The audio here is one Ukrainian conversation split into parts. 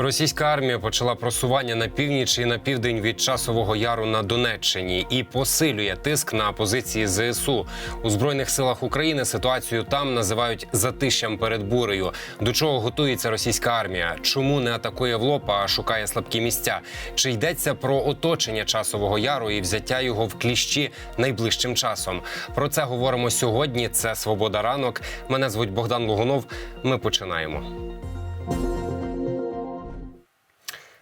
Російська армія почала просування на північ і на південь від часового яру на Донеччині і посилює тиск на позиції ЗСУ у збройних силах України. Ситуацію там називають затищем перед бурею. До чого готується російська армія? Чому не атакує в лоб, а шукає слабкі місця? Чи йдеться про оточення часового яру і взяття його в кліщі найближчим часом? Про це говоримо сьогодні. Це Свобода ранок. Мене звуть Богдан Лугунов. Ми починаємо.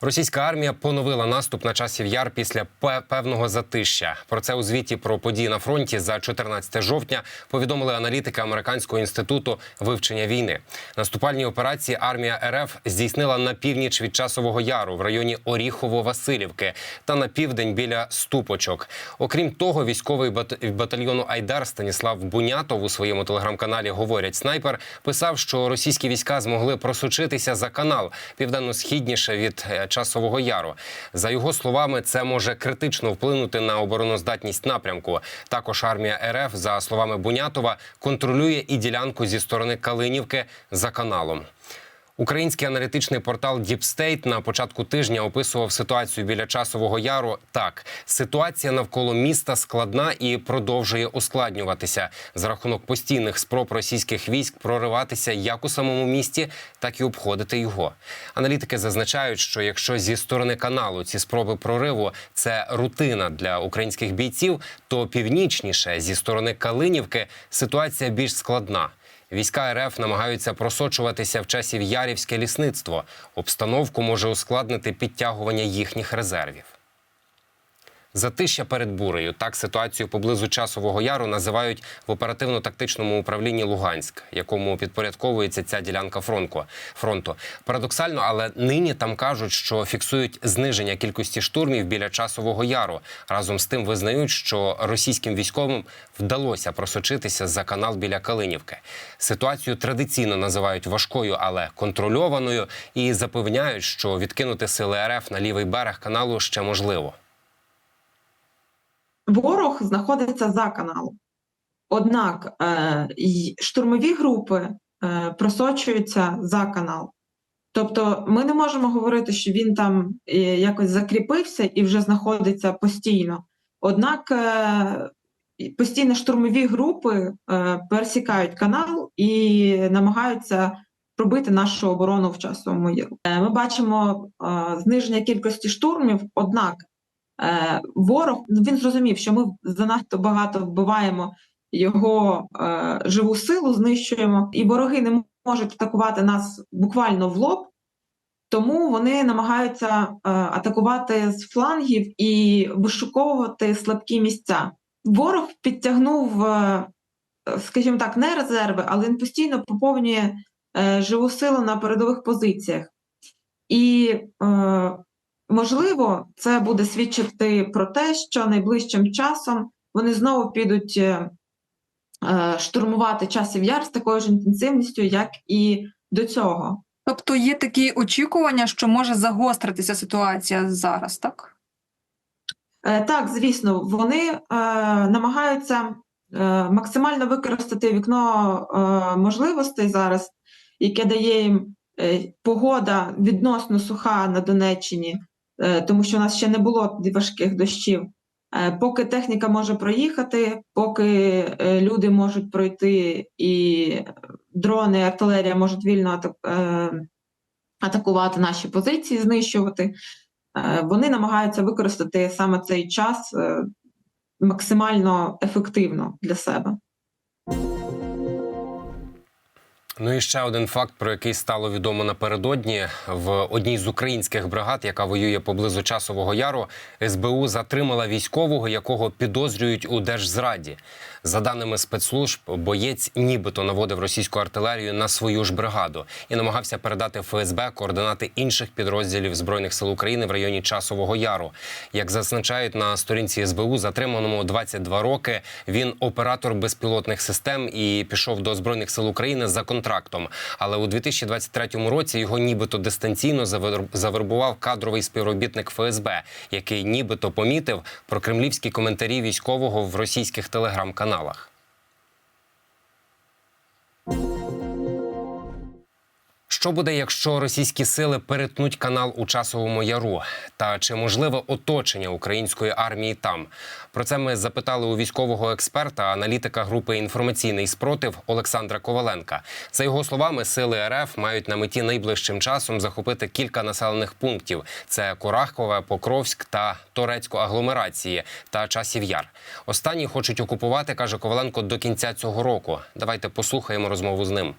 Російська армія поновила наступ на часів яр після пе- певного затища. Про це у звіті про події на фронті за 14 жовтня повідомили аналітики американського інституту вивчення війни. Наступальні операції армія РФ здійснила на північ від часового яру в районі Оріхово-Василівки та на південь біля Ступочок. Окрім того, військовий бат- батальйону Айдар Станіслав Бунятов у своєму телеграм-каналі говорять снайпер писав, що російські війська змогли просочитися за канал південно-східніше від е, часового яру. За його словами, це може критично вплинути на обороноздатність напрямку. Також армія РФ, за словами Бунятова, контролює і ділянку зі сторони Калинівки за каналом. Український аналітичний портал State на початку тижня описував ситуацію біля часового яру. Так, ситуація навколо міста складна і продовжує ускладнюватися за рахунок постійних спроб російських військ прориватися як у самому місті, так і обходити його. Аналітики зазначають, що якщо зі сторони каналу ці спроби прориву це рутина для українських бійців, то північніше зі сторони Калинівки ситуація більш складна. Війська РФ намагаються просочуватися в часів Ярівське лісництво. Обстановку може ускладнити підтягування їхніх резервів. Затища перед бурею. Так ситуацію поблизу часового яру називають в оперативно-тактичному управлінні Луганськ, якому підпорядковується ця ділянка фронту. фронту. Парадоксально, але нині там кажуть, що фіксують зниження кількості штурмів біля часового яру. Разом з тим визнають, що російським військовим вдалося просочитися за канал біля Калинівки. Ситуацію традиційно називають важкою, але контрольованою, і запевняють, що відкинути сили РФ на лівий берег каналу ще можливо. Ворог знаходиться за каналом. Однак е, штурмові групи е, просочуються за канал. Тобто ми не можемо говорити, що він там е, якось закріпився і вже знаходиться постійно. Однак е, постійно штурмові групи е, пересікають канал і намагаються пробити нашу оборону в часовому яру. Е, Ми бачимо е, зниження кількості штурмів, однак ворог він зрозумів, що ми занадто багато вбиваємо його е, живу силу, знищуємо, і вороги не можуть атакувати нас буквально в лоб, тому вони намагаються е, атакувати з флангів і вишуковувати слабкі місця. Ворог підтягнув, е, скажімо так, не резерви, але він постійно поповнює е, живу силу на передових позиціях. І е, Можливо, це буде свідчити про те, що найближчим часом вони знову підуть е, е, штурмувати часів яр з такою ж інтенсивністю, як і до цього. Тобто є такі очікування, що може загостритися ситуація зараз, так? Е, Так, звісно, вони е, намагаються е, максимально використати вікно е, можливостей зараз, яке дає їм е, погода відносно суха на Донеччині, тому що у нас ще не було важких дощів. Е, Поки техніка може проїхати, поки е, люди можуть пройти, і дрони, артилерія можуть вільно е, атакувати наші позиції, знищувати. Е, Вони намагаються використати саме цей час е, максимально ефективно для себе. Ну і ще один факт, про який стало відомо напередодні. В одній з українських бригад, яка воює поблизу часового яру, СБУ затримала військового, якого підозрюють у держзраді. За даними спецслужб, боєць нібито наводив російську артилерію на свою ж бригаду і намагався передати ФСБ координати інших підрозділів збройних сил України в районі часового яру. Як зазначають на сторінці СБУ, затриманому 22 роки. Він оператор безпілотних систем і пішов до збройних сил України за контрактом. Але у 2023 році його нібито дистанційно завер- завербував кадровий співробітник ФСБ, який нібито помітив про кремлівські коментарі військового в російських телеграм-каналах. Що буде, якщо російські сили перетнуть канал у часовому яру? Та чи можливе оточення української армії там? Про це ми запитали у військового експерта, аналітика групи інформаційний спротив Олександра Коваленка. За його словами, сили РФ мають на меті найближчим часом захопити кілька населених пунктів: це Курахове, Покровськ та Торецько агломерації та часів яр. Останні хочуть окупувати, каже Коваленко, до кінця цього року. Давайте послухаємо розмову з ним.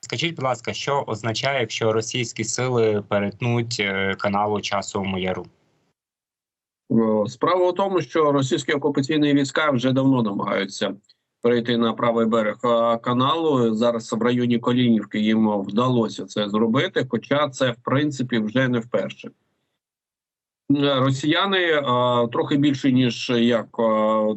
Скажіть, будь ласка, що означає, якщо російські сили перетнуть е, канал у часовому яру? Справа у тому, що російські окупаційні війська вже давно намагаються перейти на правий берег каналу. Зараз в районі Колінівки їм вдалося це зробити, хоча це в принципі вже не вперше. Е, Росіяни трохи більше ніж як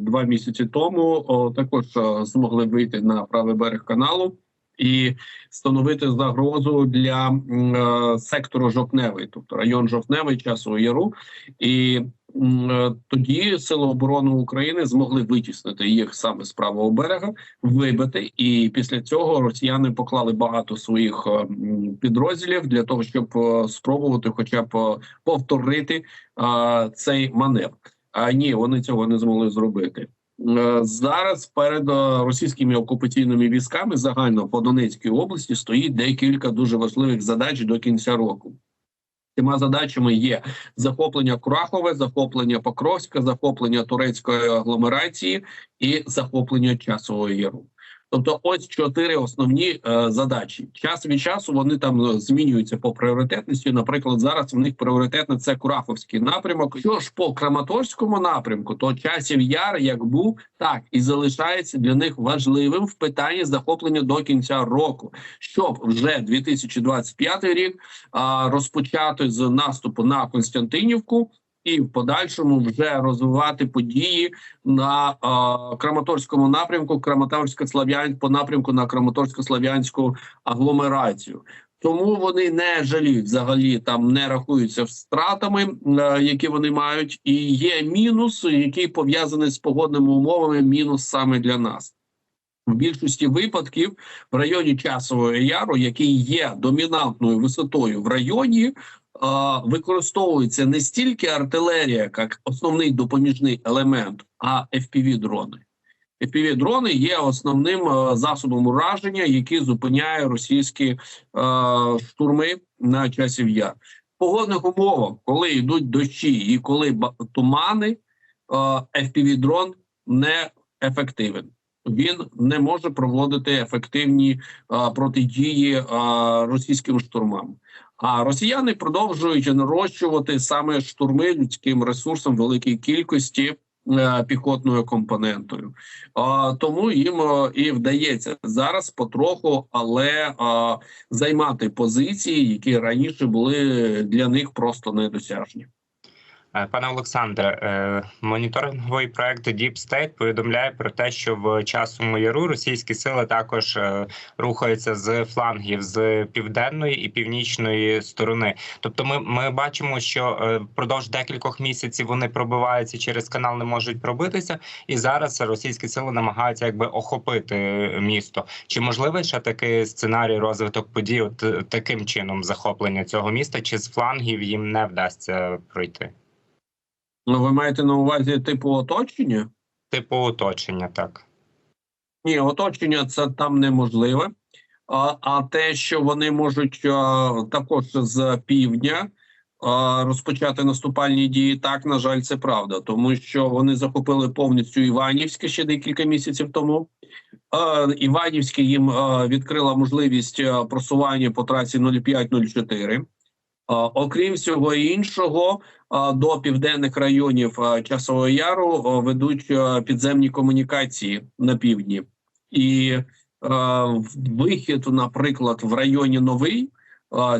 два місяці тому також змогли вийти на правий берег каналу і становити загрозу для е, сектору Жовтневий, тобто район Жовтневий, часу яру. І е, тоді Сили оборони України змогли витіснити їх саме з правого берега, вибити. І після цього росіяни поклали багато своїх е, підрозділів для того, щоб е, спробувати, хоча б е, повторити е, цей маневр. А ні, вони цього не змогли зробити. Е, Зараз перед е, російськими окупаційними військами загально по Донецькій області стоїть декілька дуже важливих задач до кінця року. Тима задачами є захоплення Курахове, захоплення Покровська, захоплення турецької агломерації і захоплення часового яру. Тобто, ось чотири основні е, задачі. Час від часу вони там е, змінюються по пріоритетності. Наприклад, зараз в них пріоритетно це Кураховський напрямок. Що ж по Краматорському напрямку, то часів яр як був так і залишається для них важливим в питанні захоплення до кінця року, щоб вже 2025 рік а, розпочати з наступу на Константинівку. І в подальшому вже розвивати події на е, Краматорському напрямку, Краматорська Слав'ян по напрямку на Краматорсько-Слав'янську агломерацію. Тому вони не жаліють взагалі там не рахуються втратами, е, які вони мають, і є мінус, який пов'язаний з погодними умовами. Мінус саме для нас. В більшості випадків в районі часового яру, який є домінантною висотою в районі, використовується не стільки артилерія, як основний допоміжний елемент, а fpv дрони fpv дрони є основним е, засобом ураження, який зупиняє російські е, штурми на часів яр. В погодних умовах, коли йдуть дощі і коли тумани, е, fpv дрон не ефективен. Він не може проводити ефективні е, протидії е, російським штурмам. А росіяни продовжують нарощувати саме штурми людським ресурсом великій кількості е, піхотною компонентою. Тому їм е, і вдається зараз потроху, але займати позиції, які раніше були для них просто недосяжні. Е, Пане Олександре, е, моніторинговий проект Deep State повідомляє про те, що в часовому яру російські сили також е, рухаються з флангів з південної і північної сторони. Тобто, ми, ми бачимо, що впродовж декількох місяців вони пробиваються через канал, не можуть пробитися, і зараз російські сили намагаються якби охопити місто. Чи можливий ще такий сценарій розвиток подій, от таким чином захоплення цього міста, чи з флангів їм не вдасться пройти? Ну, ви маєте на увазі типу оточення? Типу оточення, так. Ні, оточення це там неможливе. А, а те, що вони можуть а, також з півдня а, розпочати наступальні дії, так на жаль, це правда, тому що вони захопили повністю Іванівське ще декілька місяців тому. А, Іванівське їм а, відкрила можливість а, просування по трасі 0504. А, Окрім всього іншого, до південних районів Часового Яру ведуть підземні комунікації на півдні, і вихід, наприклад, в районі Новий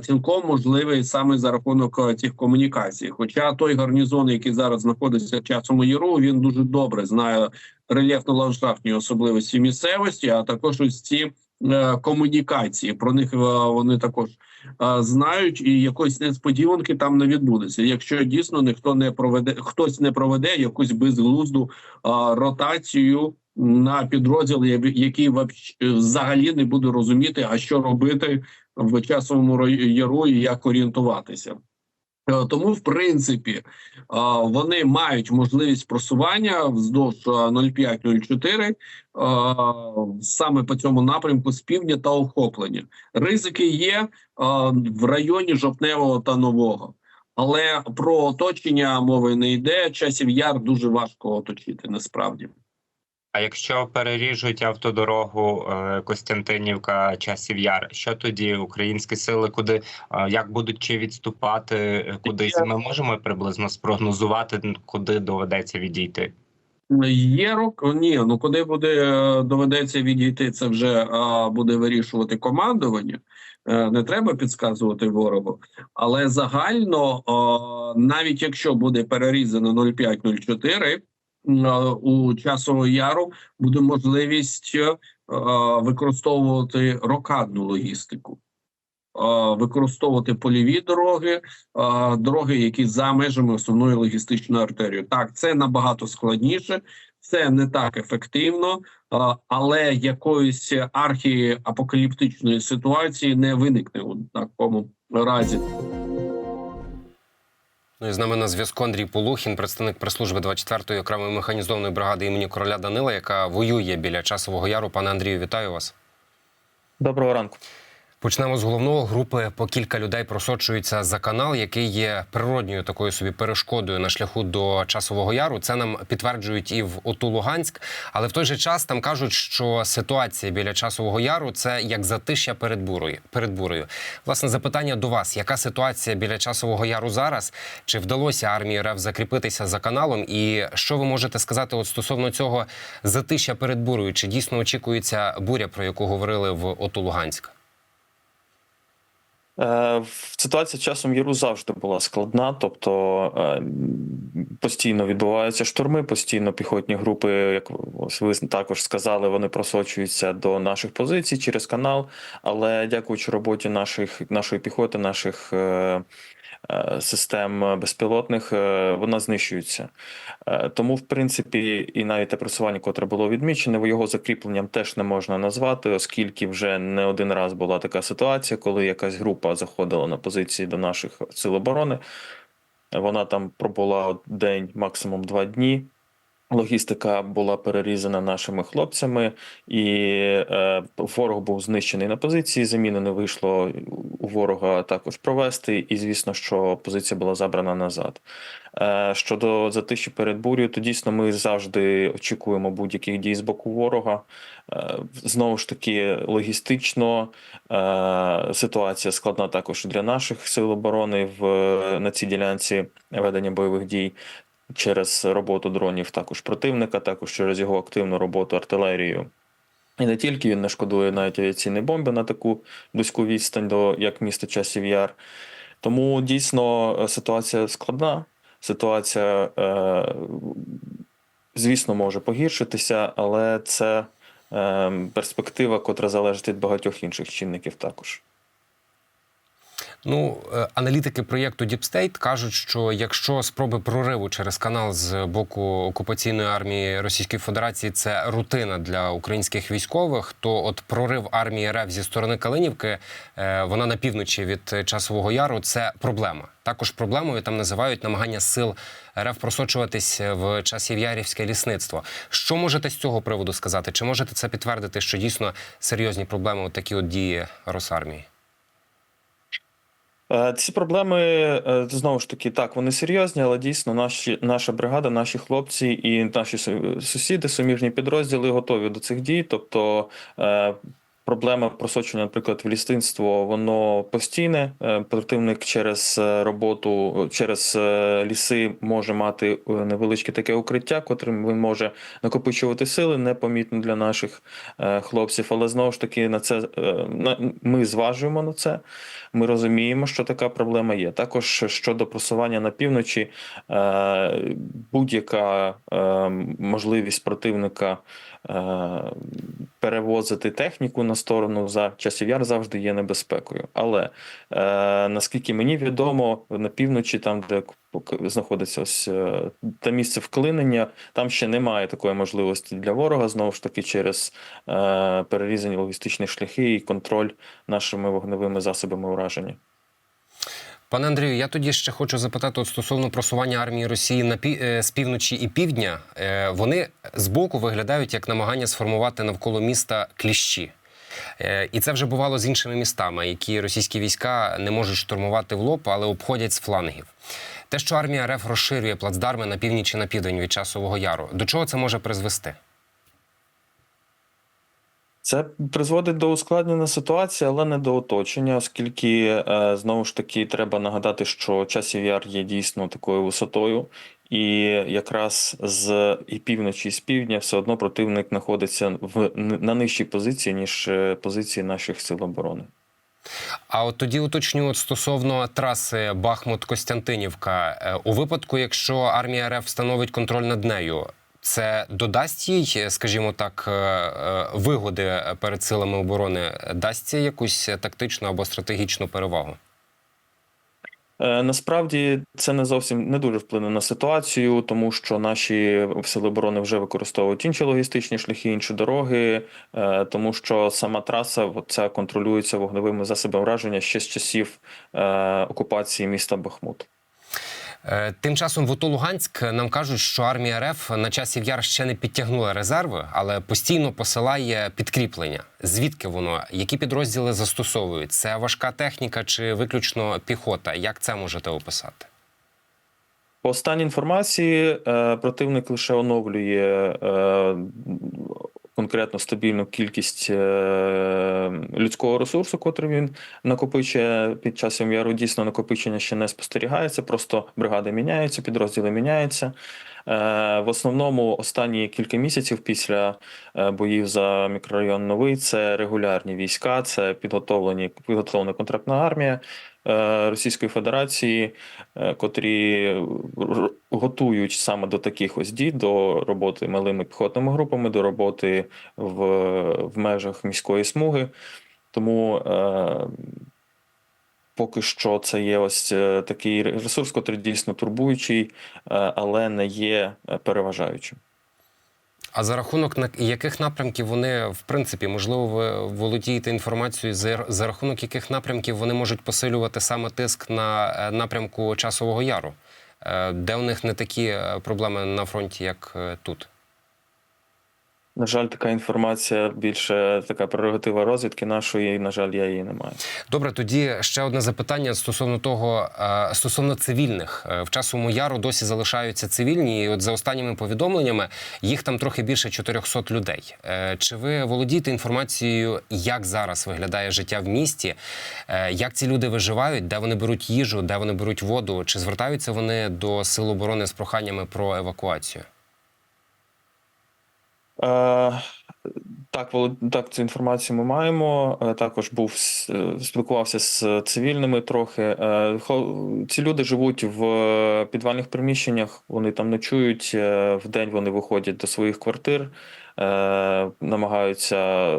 цілком можливий саме за рахунок цих комунікацій. Хоча той гарнізон, який зараз знаходиться в Часовому Яру, він дуже добре знає рельєфно-ландшафтні особливості місцевості, а також ось ці е, комунікації. Про них е, вони також знають, і якоїсь несподіванки там не відбудеться. Якщо дійсно ніхто не проведе, хтось не проведе якусь безглузду е, ротацію на підрозділ, який вообще- взагалі не буде розуміти, а що робити в часовому яру і як орієнтуватися. Е, Тому, в принципі, е, вони мають можливість просування вздовж е, 0,5-0,4 е, саме по цьому напрямку з півдня та охоплення. Ризики є в районі Жовтневого та Нового. Але про оточення мови не йде. Часів яр дуже важко оточити насправді. А якщо переріжуть автодорогу е, Костянтинівка часів яр, що тоді українські сили куди е, як будуть чи відступати е, кудись? Ми можемо приблизно спрогнозувати, куди доведеться відійти. Є рок, ні, ну куди буде доведеться відійти, це вже а, буде вирішувати командування. Не треба підказувати ворогу, але загально, а, навіть якщо буде перерізано 0,5-0,4, м, а, у часового яру буде можливість е, використовувати рокадну логістику. Використовувати польові дороги, дороги, які за межами основної логістичної артерії. Так, це набагато складніше, це не так ефективно, але якоїсь архіапокаліптичної ситуації не виникне у такому разі. Ну і з нами на зв'язку Андрій Полухін, представник прес-служби 24-ї окремої механізованої бригади імені короля Данила, яка воює біля часового яру. Пане Андрію, вітаю вас. Доброго ранку. Почнемо з головного. Групи по кілька людей просочуються за канал, який є природньою такою собі перешкодою на шляху до часового яру. Це нам підтверджують і в ОТУ Луганськ. Але в той же час там кажуть, що ситуація біля часового яру це як затишя перед бурою. Перед бурею. Власне, запитання до вас: яка ситуація біля часового яру зараз? Чи вдалося армії РФ закріпитися за каналом? І що ви можете сказати от стосовно цього затишя перед бурею? Чи дійсно очікується буря, про яку говорили в ОТУ Луганськ? Е, Ситуація часом Яру завжди була складна, тобто е, постійно відбуваються штурми, постійно піхотні групи, як ви також сказали, вони просочуються до наших позицій через канал. Але дякуючи роботі наших нашої піхоти, наших е, систем безпілотних, е, вона знищується. Е, Тому, в принципі, і навіть те просування, котре було відмічене, його закріпленням теж не можна назвати, оскільки вже не один раз була така ситуація, коли якась група заходила на позиції до наших сил оборони. Вона там пробула день, максимум два дні. Логістика була перерізана нашими хлопцями, і е, ворог був знищений на позиції. Заміни не вийшло у ворога також провести, і звісно, що позиція була забрана назад. Е, щодо затиші перед бурею, то дійсно ми завжди очікуємо будь-яких дій з боку ворога. Е, знову ж таки, логістично е, ситуація складна також для наших сил оборони в на цій ділянці ведення бойових дій через роботу дронів також противника, також через його активну роботу артилерією. І не тільки він не шкодує навіть авіаційні бомби на таку близьку відстань до як міста Часів Яр. Тому дійсно ситуація складна. Ситуація, е, звісно, може погіршитися, але це е, перспектива, котра залежить від багатьох інших чинників також. Ну, е, аналітики проєкту Deep State кажуть, що якщо спроби прориву через канал з боку окупаційної армії Російської Федерації це рутина для українських військових, то от прорив армії РФ зі сторони Калинівки, е, вона на півночі від часового яру, це проблема. Також проблемою там називають намагання сил РФ просочуватись в часів'ярівське лісництво. Що можете з цього приводу сказати? Чи можете це підтвердити, що дійсно серйозні проблеми от такі от дії Росармії? Е, Ці проблеми е, знову ж таки так, вони серйозні, але дійсно наші наша бригада, наші хлопці і наші сусіди, суміжні підрозділи готові до цих дій. Тобто е, проблема просочення, наприклад, в лісництво, воно постійне. Е, Противник через е, роботу, через е, ліси може мати невеличке таке укриття, котрим він може накопичувати сили, непомітно для наших хлопців. Але знову ж таки на це ми зважуємо на це. Ми розуміємо, що така проблема є. Також щодо просування на півночі, будь-яка можливість противника перевозити техніку на сторону за часів яр завжди є небезпекою. Але е, наскільки мені відомо, на півночі, там де знаходиться ось е, те місце вклинення, там ще немає такої можливості для ворога. Знову ж таки, через е, перерізані логістичні шляхи і контроль нашими вогневими засобами ураження. Пане Андрію, я тоді ще хочу запитати от стосовно просування армії Росії на пі... е, з півночі і півдня. Е, Вони збоку виглядають як намагання сформувати навколо міста кліщі. Е, І це вже бувало з іншими містами, які російські війська не можуть штурмувати в лоб, але обходять з флангів. Те, що армія РФ розширює плацдарми на північ і на південь від часового яру, до чого це може призвести? Це призводить до ускладнення ситуації, але не до оточення, оскільки е, знову ж таки треба нагадати, що часів яр є дійсно такою висотою, і якраз з і півночі, і з півдня все одно противник знаходиться в на нижчій позиції ніж е, позиції наших сил оборони. А от тоді уточню стосовно траси Бахмут-Костянтинівка. Е, У випадку, якщо армія РФ встановить контроль над нею, це додасть їй, скажімо так, е, е, вигоди перед силами оборони, дасть якусь тактичну або стратегічну перевагу? Е, Насправді це не зовсім не дуже вплине на ситуацію, тому що наші сили оборони вже використовують інші логістичні шляхи, інші дороги, тому що сама траса ця контролюється вогневими засобами враження ще з часів окупації міста Бахмут. Е, Тим часом в ОТО Луганськ нам кажуть, що армія РФ на часів яр ще не підтягнула резерви, але постійно посилає підкріплення. Звідки воно? Які підрозділи застосовують? Це важка техніка чи виключно піхота? Як це можете описати? По останній інформації, е, противник лише оновлює е, конкретно стабільну кількість е, людського ресурсу, котрий він накопичує під час яру. Дійсно, накопичення ще не спостерігається, просто бригади міняються, підрозділи міняються. Е, В основному останні кілька місяців після е, боїв за мікрорайон Новий це регулярні війська, це підготовлені підготовлена контрактна армія Російської Федерації, е, котрі готують саме до таких ось дій, до роботи малими піхотними групами, до роботи в, в межах міської смуги. Тому е, поки що це є ось е, такий ресурс, котрий дійсно турбуючий, е, але не є е, переважаючим. А за рахунок на яких напрямків вони, в принципі, можливо, ви володієте інформацією, за, за рахунок яких напрямків вони можуть посилювати саме тиск на е, напрямку часового яру, Е, де у них не такі е, проблеми на фронті, як тут? На жаль, така інформація більше така прерогатива розвідки нашої. На жаль, я її не маю. Добре, тоді ще одне запитання стосовно того, е, стосовно цивільних. Е, В часовому яру досі залишаються цивільні, і от за останніми повідомленнями їх там трохи більше 400 людей. Е, Чи ви володієте інформацією, як зараз виглядає життя в місті? Як ці люди виживають, де вони беруть їжу, де вони беруть воду? Чи звертаються вони до сил оборони з проханнями про евакуацію? Е, Так, так, цю інформацію ми маємо. Е, Також був е, спілкувався з цивільними трохи. Ці люди живуть в підвальних приміщеннях, вони там ночують. Вдень вони виходять до своїх квартир, намагаються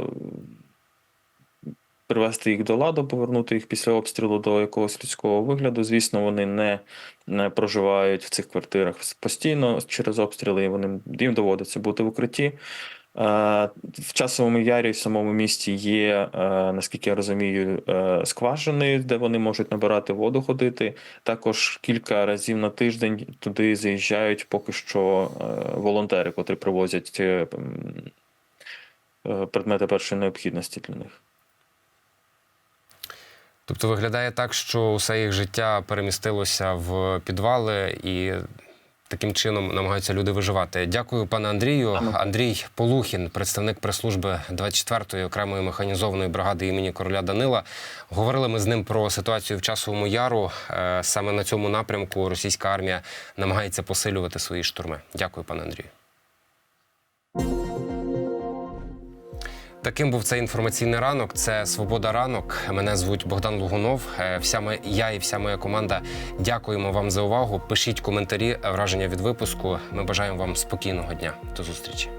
привести їх до ладу, повернути їх після обстрілу до якогось людського вигляду. Звісно, вони не, не проживають в цих квартирах постійно через обстріли, і вони їм доводиться бути в укритті. Е, В часовому ярі в самому місті є, е, наскільки я розумію, е, скважини, де вони можуть набирати воду, ходити. Також кілька разів на тиждень туди заїжджають поки що волонтери, котрі привозять е, е, предмети першої необхідності для них. Тобто виглядає так, що усе їх життя перемістилося в підвали і. Таким чином намагаються люди виживати. Дякую, пане Андрію. Андрій Полухін, представник прес-служби 24-ї окремої механізованої бригади імені короля Данила. Говорили ми з ним про ситуацію в часовому яру. Е, Саме на цьому напрямку російська армія намагається посилювати свої штурми. Дякую, пане Андрію. Таким був цей інформаційний ранок. Це Свобода ранок. Мене звуть Богдан Лугунов. Е, Вся ми, я і вся моя команда дякуємо вам за увагу. Пишіть коментарі, враження від випуску. Ми бажаємо вам спокійного дня. До зустрічі.